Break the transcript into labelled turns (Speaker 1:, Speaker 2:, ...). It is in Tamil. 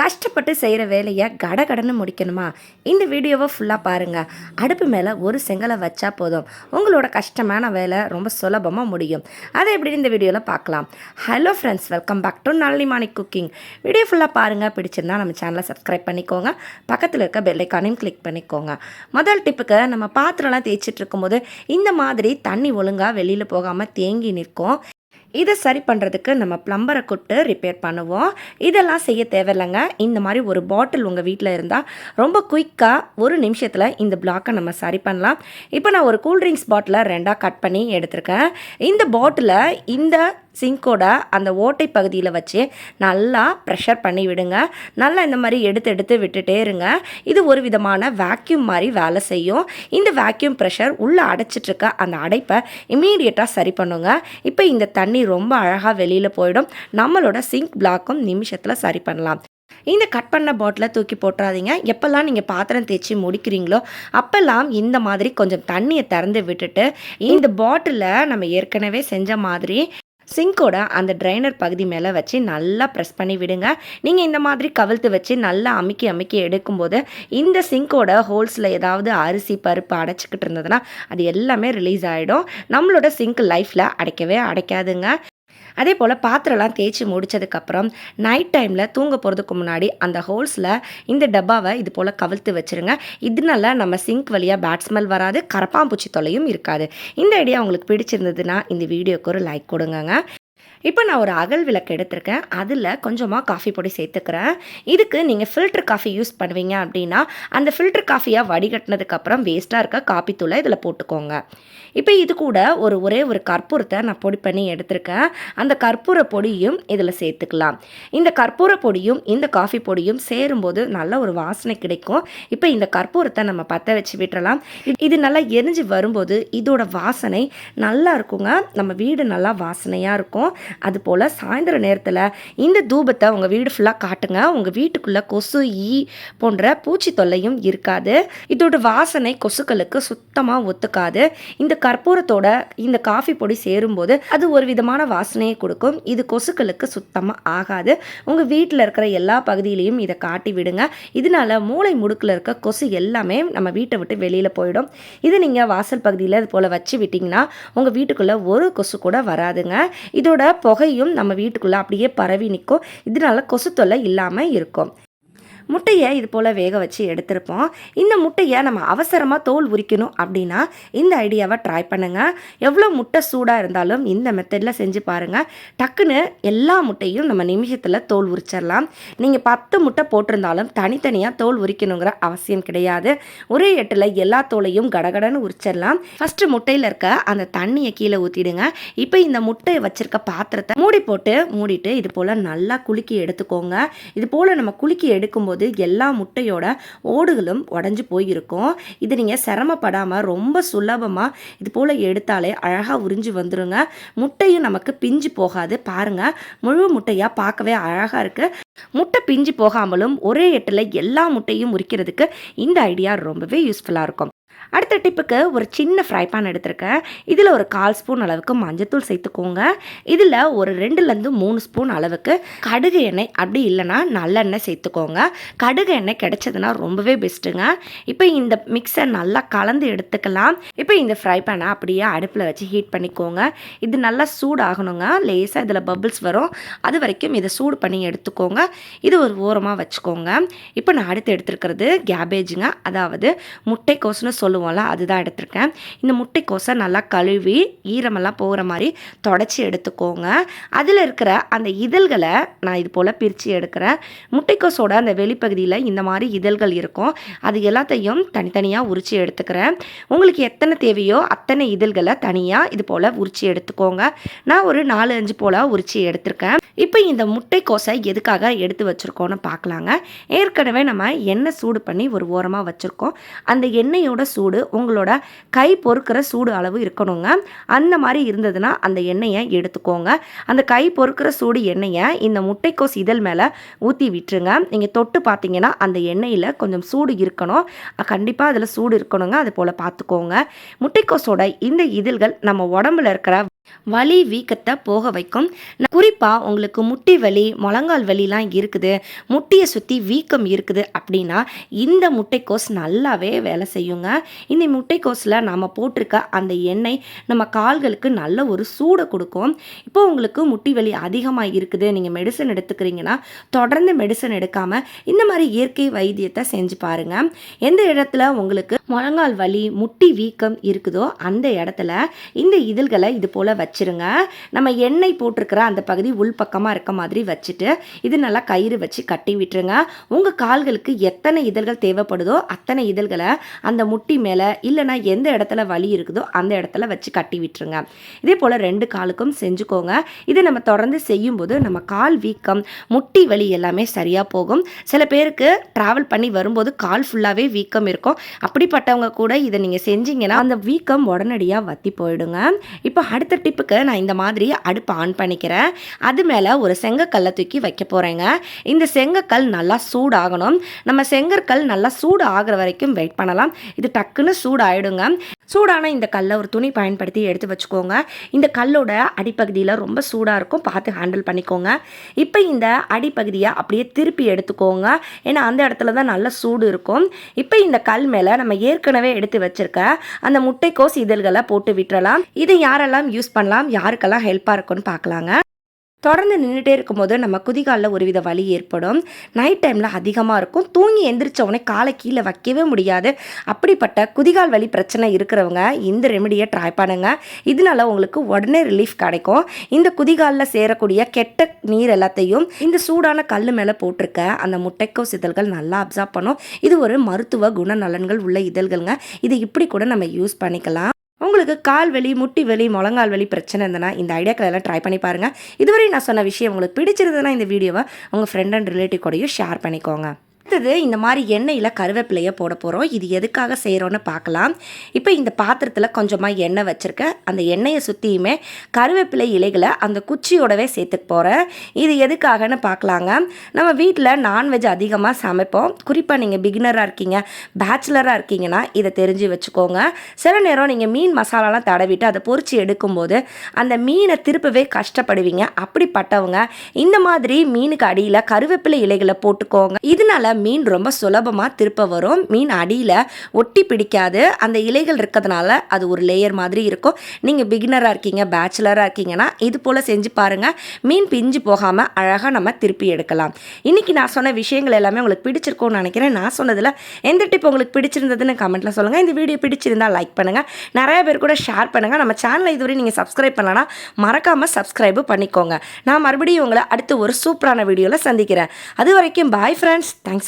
Speaker 1: கஷ்டப்பட்டு செய்கிற வேலையை கடகடன்னு முடிக்கணுமா? இந்த வீடியோவை ஃபுல்லாக பாருங்கள் அடுப்பு மேலே ஒரு செங்கலை வச்சா போதும். உங்களோட கஷ்டமான வேலை ரொம்ப சுலபமாக முடியும். அதை எப்படி இந்த வீடியோவில் பார்க்கலாம் hello friends welcome back to Nalimani cooking video ஃபுல்லாக பாருங்கள் பிடிச்சிருந்தா நம்ம சேனலை சப்ஸ்கிரைப் பண்ணிக்கோங்க. பக்கத்தில் இருக்க பெல்லைக்கானையும் கிளிக் பண்ணிக்கோங்க. முதல் டிப்புக்கு நம்ம பாத்திரம்லாம் தேய்ச்சிட்டு இருக்கும்போது இந்த மாதிரி தண்ணி ஒழுங்காக வெளியில் போகாமல் தேங்கி நிற்கும். இதை சரி பண்ணுறதுக்கு நம்ம ப்ளம்பரை கூப்பிட்டு ரிப்பேர் பண்ணுவோம். இதெல்லாம் செய்ய தேவையில்லைங்க. இந்த மாதிரி ஒரு பாட்டில் உங்கள் வீட்டில் இருந்தால் ரொம்ப குயிக்காக ஒரு நிமிஷத்தில் இந்த பிளாக்கை நம்ம சரி பண்ணலாம். இப்போ நான் ஒரு கூல்ட்ரிங்க்ஸ் பாட்டிலை ரெண்டாக கட் பண்ணி எடுத்திருக்கேன். இந்த பாட்டிலை இந்த சிங்கோட அந்த ஓட்டை பகுதியில் வச்சு நல்லா ப்ரெஷர் பண்ணி விடுங்க. நல்லா இந்த மாதிரி எடுத்து எடுத்து விட்டுட்டே இருங்க. இது ஒரு விதமான வேக்யூம் மாதிரி வேலை செய்யும். இந்த வேக்யூம் ப்ரெஷர் உள்ளே அடைச்சிட்ருக்க அந்த அடைப்பை இமீடியட்டாக சரி பண்ணுங்க. இப்போ இந்த தண்ணி ரொம்ப அழகாக வெளியில் போயிடும். நம்மளோட சிங்க் பிளாக்கும் நிமிஷத்தில் சரி பண்ணலாம். இந்த கட் பண்ண பாட்டிலை தூக்கி போட்டுறாதீங்க. எப்போல்லாம் நீங்கள் பாத்திரம் தேய்ச்சி முடிக்கிறீங்களோ அப்போல்லாம் இந்த மாதிரி கொஞ்சம் தண்ணியை திறந்து விட்டுட்டு இந்த பாட்டிலை நம்ம ஏற்கனவே செஞ்ச மாதிரி சிங்கோட அந்த ட்ரைனர் பகுதி மேலே வச்சு நல்லா ப்ரெஸ் பண்ணி விடுங்க. நீங்கள் இந்த மாதிரி கவிழ்த்து வச்சு நல்லா அமுக்கி அமுக்கி எடுக்கும்போது இந்த சிங்கோட ஹோல்ஸில் ஏதாவது அரிசி பருப்பு அடைச்சிக்கிட்டு இருந்ததுன்னா அது எல்லாமே ரிலீஸ் ஆகிடும் நம்மளோட சிங்க் லைஃப்பில் அடைக்கவே அடைக்காதுங்க. அதே போல் பாத்திரம்லாம் தேய்ச்சி முடிச்சதுக்கப்புறம் நைட் டைமில் தூங்க போகிறதுக்கு முன்னாடி அந்த ஹோல்ஸில் இந்த டப்பாவை இது போல் கவிழ்த்து வச்சுருங்க. இதனால நம்ம சிங்க் வழியாக பேட் ஸ்மெல் வராது கரப்பாம்பூச்சி தொலையும் இருக்காது. இந்த ஐடியா உங்களுக்கு பிடிச்சிருந்ததுன்னா இந்த வீடியோக்கு ஒரு லைக் கொடுங்கங்க. இப்போ நான் ஒரு அகல் விளக்கு எடுத்திருக்கேன். அதில் கொஞ்சமாக காஃபி பொடி சேர்த்துக்கிறேன். இதுக்கு நீங்கள் ஃபில்டர் காஃபி யூஸ் பண்ணுவீங்க அப்படின்னா அந்த ஃபில்டர் காஃபியாக வடிகட்டினதுக்கப்புறம் வேஸ்ட்டாக இருக்க காப்பி தூளை இதில் போட்டுக்கோங்க. இப்போ இது கூட ஒரு ஒரே ஒரு கற்பூரத்தை நான் பொடி பண்ணி எடுத்திருக்கேன். அந்த கற்பூர பொடியும் இதில் சேர்த்துக்கலாம். இந்த கற்பூர பொடியும் இந்த காஃபி பொடியும் சேரும்போது நல்ல ஒரு வாசனை கிடைக்கும். இப்போ இந்த கற்பூரத்தை நம்ம பற்ற வச்சு விட்டுறலாம். இது நல்லா எரிஞ்சு வரும்போது இதோட வாசனை நல்லா இருக்குங்க. நம்ம வீடு நல்லா வாசனையாக இருக்கும். அதுபோல் சாயந்தர நேரத்தில் இந்த தூபத்தை உங்கள் வீடு ஃபுல்லாக காட்டுங்க. உங்கள் வீட்டுக்குள்ளே கொசு ஈ போன்ற பூச்சி தொல்லையும் இருக்காது. இதோட வாசனை கொசுக்களுக்கு சுத்தமாக ஒத்துக்காது. இந்த கற்பூரத்தோட இந்த காஃபி பொடி சேரும்போது அது ஒரு விதமான வாசனையை கொடுக்கும். இது கொசுக்களுக்கு சுத்தமாக ஆகாது. உங்கள் வீட்டில் இருக்கிற எல்லா பகுதியிலையும் இதை காட்டி விடுங்க. இதனால மூளை முடுக்கில் இருக்க கொசு எல்லாமே நம்ம வீட்டை விட்டு வெளியில் போயிடும். இது நீங்கள் வாசல் பகுதியில் இது போல் வச்சு விட்டிங்கன்னா உங்கள் வீட்டுக்குள்ளே ஒரு கொசு கூட வராதுங்க. இதோட புகையும் நம்ம வீட்டுக்குள்ளே அப்படியே பரவி நிற்கும் இதனால கொசு தொல்லை இல்லாமல் இருக்கும். முட்டையை இது போல் வேக வச்சு எடுத்திருப்போம். இந்த முட்டையை நம்ம அவசரமாக தோல் உரிக்கணும் அப்படின்னா இந்த ஐடியாவை ட்ரை பண்ணுங்கள் எவ்வளோ முட்டை சூடாக இருந்தாலும் இந்த மெத்தடில் செஞ்சு பாருங்கள் டக்குன்னு எல்லா முட்டையும் நம்ம நிமிஷத்தில் தோல் உரிச்சிடலாம். நீங்கள் பத்து முட்டை போட்டிருந்தாலும் தனித்தனியாக தோல் உரிக்கணுங்கிற அவசியம் கிடையாது. ஒரே எட்டில் எல்லா தோலையும் கடகடன்னு உரிச்சிடலாம். ஃபஸ்ட்டு முட்டையில் இருக்க அந்த தண்ணியை கீழே ஊற்றிடுங்க இப்போ இந்த முட்டையை வச்சுருக்க பாத்திரத்தை மூடி போட்டு மூடிட்டு இது போல் நல்லா குலுக்கி எடுத்துக்கோங்க. இது போல் நம்ம குலுக்கி எடுக்கும்போது போது எல்லா முட்டையோட ஓடுகளும் உடஞ்சி போயிருக்கும். இது நீங்கள் சிரமப்படாமல் ரொம்ப சுலபமாக இது போல் எடுத்தாலே அழகாக உறிஞ்சி வந்துடுங்க முட்டையும் நமக்கு பிஞ்சு போகாது. பாருங்கள் முழு முட்டையாக பார்க்கவே அழகாக இருக்குது முட்டை பிஞ்சு போகாமலும் ஒரே எட்டில் எல்லா முட்டையும் உரிக்கிறதுக்கு இந்த ஐடியா ரொம்பவே யூஸ்ஃபுல்லாக இருக்கும். அடுத்த டிப்புக்கு ஒரு சின்ன ஃப்ரை பேன் எடுத்திருக்கேன். இதில் ஒரு கால் ஸ்பூன் அளவுக்கு மஞ்சத்தூள் சேர்த்துக்கோங்க. இதில் ஒரு ரெண்டுலேருந்து மூணு ஸ்பூன் அளவுக்கு கடுகு எண்ணெய் அப்படி இல்லைன்னா நல்லெண்ணெய் சேர்த்துக்கோங்க. கடுகு எண்ணெய் கிடைச்சதுன்னா ரொம்பவே பெஸ்ட்டுங்க இப்போ இந்த மிக்ஸை நல்லா கலந்து எடுத்துக்கலாம். இப்போ இந்த ஃப்ரை பேனை அப்படியே அடுப்பில் வச்சு ஹீட் பண்ணிக்கோங்க. இது நல்லா சூடாகணுங்க. லேசாக இதில் பபிள்ஸ் வரும். அது வரைக்கும் இதை சூடு பண்ணி எடுத்துக்கோங்க. இது ஒரு ஓரமாக வச்சுக்கோங்க. இப்போ நான் அடுத்து எடுத்துருக்கிறது கேபேஜுங்க அதாவது முட்டைக்கோசுன்னு சொல்லுவோம்ல அதுதான் எடுத்திருக்கேன். இந்த முட்டைக்கோசை நல்லா கழுவி ஈரமெல்லாம் போகிற மாதிரி தொடச்சி எடுத்துக்கோங்க. அதில் இருக்கிற அந்த இதழ்களை நான் இது போல் பிரித்து எடுக்கிறேன். முட்டைக்கோசோட அந்த வெளிப்பகுதியில் இந்த மாதிரி இதழ்கள் இருக்கும். அது எல்லாத்தையும் தனித்தனியாக உரித்து எடுத்துக்கிறேன். உங்களுக்கு எத்தனை தேவையோ அத்தனை இதழ்களை தனியாக இது போல் உரித்து எடுத்துக்கோங்க. நான் ஒரு நாலு அஞ்சு போல் உரித்து எடுத்திருக்கேன். இப்போ இந்த முட்டைக்கோசை எதுக்காக எடுத்து வச்சுருக்கோன்னு பார்க்கலாங்க. ஏற்கனவே நம்ம எண்ணெய் சூடு பண்ணி ஒரு ஓரமாக வச்சுருக்கோம். அந்த எண்ணெயோட சூடு உங்களோட கை பொறுக்கிற சூடு அளவு இருக்கணுங்க. அந்த மாதிரி இருந்ததுன்னா அந்த எண்ணெயை எடுத்துக்கோங்க. அந்த கை பொறுக்கிற சூடு எண்ணெயை இந்த முட்டைக்கோஸ் இதழ் மேலே ஊற்றி விட்டுருங்க. நீங்கள் தொட்டு பார்த்தீங்கன்னா அந்த எண்ணெயில் கொஞ்சம் சூடு இருக்கணும். கண்டிப்பாக அதில் சூடு இருக்கணுங்க. அது போல் பார்த்துக்கோங்க. முட்டைக்கோஸோட இந்த இதழ்கள் நம்ம உடம்புல இருக்கிற வலி வீக்கத்தை போக வைக்கும். குறிப்பாக உங்களுக்கு முட்டி வலி முழங்கால் வலிலாம் இருக்குது. முட்டியை சுற்றி வீக்கம் இருக்குது அப்படின்னா இந்த முட்டைக்கோஸ் நல்லாவே வேலை செய்யுங்க. இந்த முட்டைக்கோஸில் நாம் போட்டிருக்க அந்த எண்ணெய் நம்ம கால்களுக்கு நல்ல ஒரு சூடை கொடுக்கும். இப்போ உங்களுக்கு முட்டி வலி அதிகமாக இருக்குது. நீங்கள் மெடிசன் எடுத்துக்கிறீங்கன்னா தொடர்ந்து மெடிசன் எடுக்காமல் இந்த மாதிரி இயற்கை வைத்தியத்தை செஞ்சு பாருங்கள் எந்த இடத்துல உங்களுக்கு முழங்கால் வலி முட்டி வீக்கம் இருக்குதோ அந்த இடத்துல இந்த இதழ்களை இது போல் வச்சிருங்க. நம்ம எண்ணெய் போட்டிருக்கிற அந்த பகுதி உள்பக்கமாக இருக்க மாதிரி வச்சுட்டு இது நல்லா கயிறு வச்சு கட்டி விட்டுருங்க. உங்கள் கால்களுக்கு எத்தனை இதழ்கள் தேவைப்படுதோ அத்தனை இதழ்களை அந்த முட்டி மேலே இல்லைனா எந்த இடத்துல வலி இருக்குதோ அந்த இடத்துல வச்சு கட்டி விட்டுருங்க. இதே போல் ரெண்டு காலுக்கும் செஞ்சுக்கோங்க. இதை நம்ம தொடர்ந்து செய்யும்போது நம்ம கால் வீக்கம் முட்டி வலி எல்லாமே சரியாக போகும். சில பேருக்கு ட்ராவல் பண்ணி வரும்போது கால் ஃபுல்லாகவே வீக்கம் இருக்கும். அப்படி பட்டவங்க கூட இதை நீங்கள் செஞ்சீங்கன்னா அந்த வீக்கம் உடனடியாக வத்தி போயிடுங்க. இப்போ அடுத்த டிப்புக்கு நான் இந்த மாதிரி அடுப்பை ஆன் பண்ணிக்கிறேன். அது மேலே ஒரு செங்கக்கல்லை தூக்கி வைக்க போகிறேங்க இந்த செங்கக்கல் நல்லா சூடாகணும். நம்ம செங்கற்கல் நல்லா சூடு ஆகிற வரைக்கும் வெயிட் பண்ணலாம். இது டக்குன்னு சூடாயிடுங்க. சூடான இந்த கல்லை ஒரு துணி பயன்படுத்தி எடுத்து வச்சுக்கோங்க. இந்த கல்லோட அடிப்பகுதியில் ரொம்ப சூடாக இருக்கும். பார்த்து ஹேண்டில் பண்ணிக்கோங்க. இப்போ இந்த அடிப்பகுதியை அப்படியே திருப்பி எடுத்துக்கோங்க. ஏன்னா அந்த இடத்துல தான் நல்ல சூடு இருக்கும். இப்போ இந்த கல் மேலே நம்ம ஏற்கனவே எடுத்து வச்சிருக்க அந்த முட்டைக்கோஸ் இதழ்களை போட்டு விட்டுறலாம். இதை யாரெல்லாம் யூஸ் பண்ணலாம்? யாருக்கெல்லாம் ஹெல்ப்பாக இருக்கும்னு பார்க்கலாங்க. தொடர்ந்து நின்றுட்டே இருக்கும்போது நம்ம குதிகாலில் ஒருவித வலி ஏற்படும். நைட் டைமில் அதிகமாக இருக்கும். தூங்கி எந்திரிச்ச உடனே காலை கீழே வைக்கவே முடியாது. அப்படிப்பட்ட குதிகால் வலி பிரச்சனை இருக்கிறவங்க இந்த ரெமெடியை ட்ரை பண்ணுங்க. இதனால உங்களுக்கு உடனே ரிலீஃப் கிடைக்கும். இந்த குதிகாலில் சேரக்கூடிய கெட்ட நீர் எல்லாத்தையும் இந்த சூடான கல் மேலே போட்டிருக்க அந்த முட்டைக்கோ சிதழ்கள் நல்லா அப்சார்ப் பண்ணும். இது ஒரு மருத்துவ குணநலன்கள் உள்ள இதழ்கள்ங்க. இது இப்படி கூட நம்ம யூஸ் பண்ணிக்கலாம். உங்களுக்கு கால் வலி முட்டி வலி முழங்கால் வலி பிரச்சனை இருந்ததுன்னா இந்த ஐடியாக்கள் எல்லாம் ட்ரை பண்ணி பாருங்கள் இதுவரை நான் சொன்ன விஷயம் உங்களுக்கு பிடிச்சிருந்ததுன்னா இந்த வீடியோவை உங்கள் ஃப்ரெண்ட் அண்ட் ரிலேட்டிவ் கூடயும் ஷேர் பண்ணிக்கோங்க. அடுத்தது இந்த மாதிரி எண்ணெயில் கருவேப்பிலையை போட போகிறோம் இது எதுக்காக செய்கிறோன்னு பார்க்கலாம். இப்போ இந்த பாத்திரத்தில் கொஞ்சமாக எண்ணெய் வச்சுருக்கேன். அந்த எண்ணெயை சுற்றியுமே கருவேப்பிலை இலைகளை அந்த குச்சியோடவே சேர்த்துக்க போகிறேன் இது எதுக்காகன்னு பார்க்கலாங்க. நம்ம வீட்டில் நான்வெஜ் அதிகமாக சமைப்போம். குறிப்பாக நீங்கள் பிகினராக இருக்கீங்க பேச்சுலராக இருக்கீங்கன்னா இதை தெரிஞ்சு வச்சுக்கோங்க. சில நேரம் நீங்கள் மீன் மசாலாலாம் தடவிட்டு அதை பொறிச்சு எடுக்கும்போது அந்த மீனை திருப்பவே கஷ்டப்படுவீங்க. அப்படிப்பட்டவங்க இந்த மாதிரி மீனுக்கு அடியில் கருவேப்பிலை இலைகளை போட்டுக்கோங்க. இதனால மீன் ரொம்ப சுலபமாக திருப்ப வரும். மீன் அடியில் ஒட்டி பிடிக்காது. அந்த இலைகள் இருக்கிறதுனால அது ஒரு லேயர் மாதிரி இருக்கும். நீங்கள் பிகினராக இருக்கீங்க பேச்சுலராக இருக்கீங்கன்னா இது போல் செஞ்சு பாருங்கள் மீன் பிஞ்சு போகாமல் அழகாக நம்ம திருப்பி எடுக்கலாம். இன்றைக்கி நான் சொன்ன விஷயங்கள் எல்லாமே உங்களுக்கு பிடிச்சிருக்கும்னு நினைக்கிறேன். நான் சொன்னதில் எந்த டிப் உங்களுக்கு பிடிச்சிருந்ததுன்னு கமெண்ட்டில் சொல்லுங்கள் இந்த வீடியோ பிடிச்சிருந்தால் லைக் பண்ணுங்கள் நிறைய பேர் கூட ஷேர் பண்ணுங்கள் நம்ம சேனலை இதுவரை நீங்கள் சப்ஸ்கிரைப் பண்ணலன்னா மறக்காமல் சப்ஸ்கிரைபு பண்ணிக்கோங்க. நான் மறுபடியும் உங்களை அடுத்து ஒரு சூப்பரான வீடியோவில் சந்திக்கிறேன். அது வரைக்கும் பாய் ஃப்ரெண்ட்ஸ் தேங்க்ஸ்